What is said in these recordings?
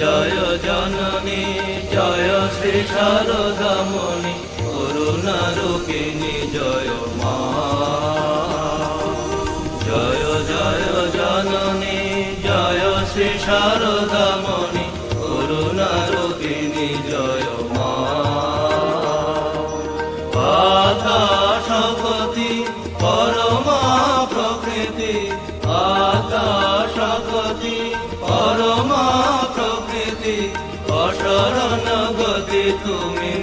জয় জননী, জয় শ্রী শারদামণি করুণা রূপিণী জয় মা। জয় জয় জননী, জয় শ্রী শারদামণি করুণা রূপিণী জয় মা। আতা শপতি পরমা প্রকৃতি আতা তুমি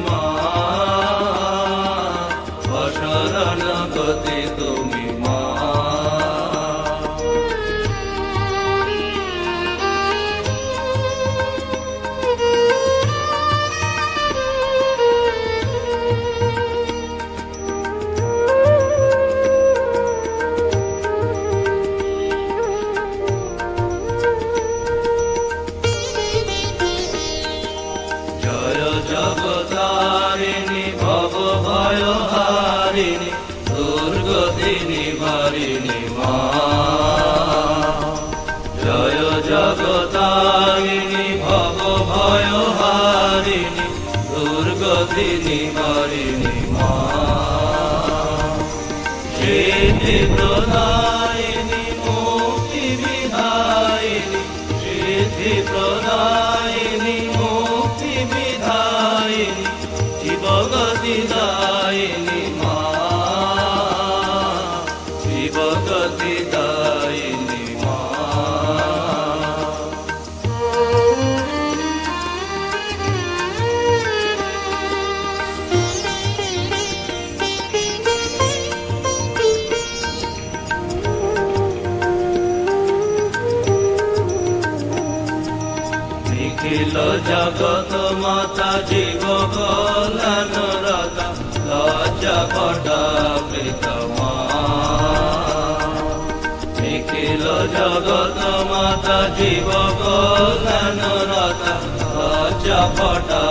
দুর্গতি নিবারিণী মা। সিদ্ধি প্রদায়িনী মুক্তি বিধায়নি সিদ্ধি প্রদায়িনী নিখিল জগত মাতা জীব কল্যাণ রতা জগত মাতা জীব রতা লজ্জা পটা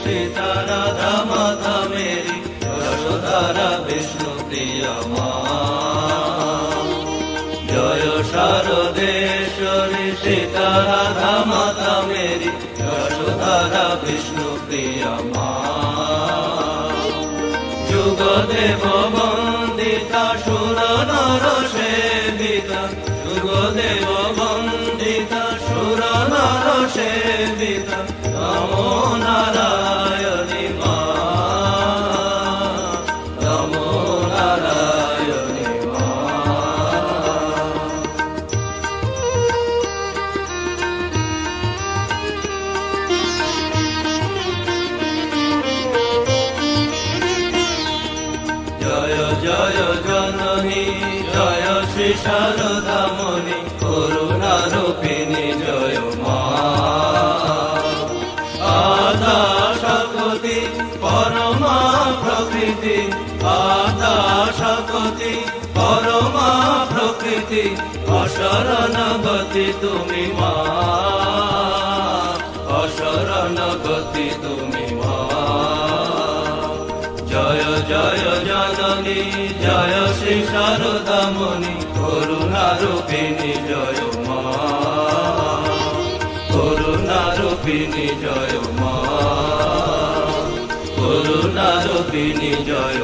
শারদেশ্বরী সীতারাধা মাতা মেরি যশোধারা বিষ্ণু প্রিয়া মা জয় শারদেশ্বরী সীতারাধা মাতা মেরি যশোধারা বিষ্ণু প্রিয়া মা বন্দিতা, সুর নর সেবিতা, যুগদেব বন্দিতা, সুর নর সেবিতা জয় জননী জয় শ্রী শারদামণি করুণা রূপিণী জয় পরমা প্রকৃতি আদা শকতি। পরমা প্রকৃতি অশরণ গতি তুমি মা। অশরণ গতি তুমি মা। জয় জয় জননী, জয় শ্রী শারদামণি করুণারূপিণী জয় মা। করুণারূপিণী জয় মা। ভারতে জয়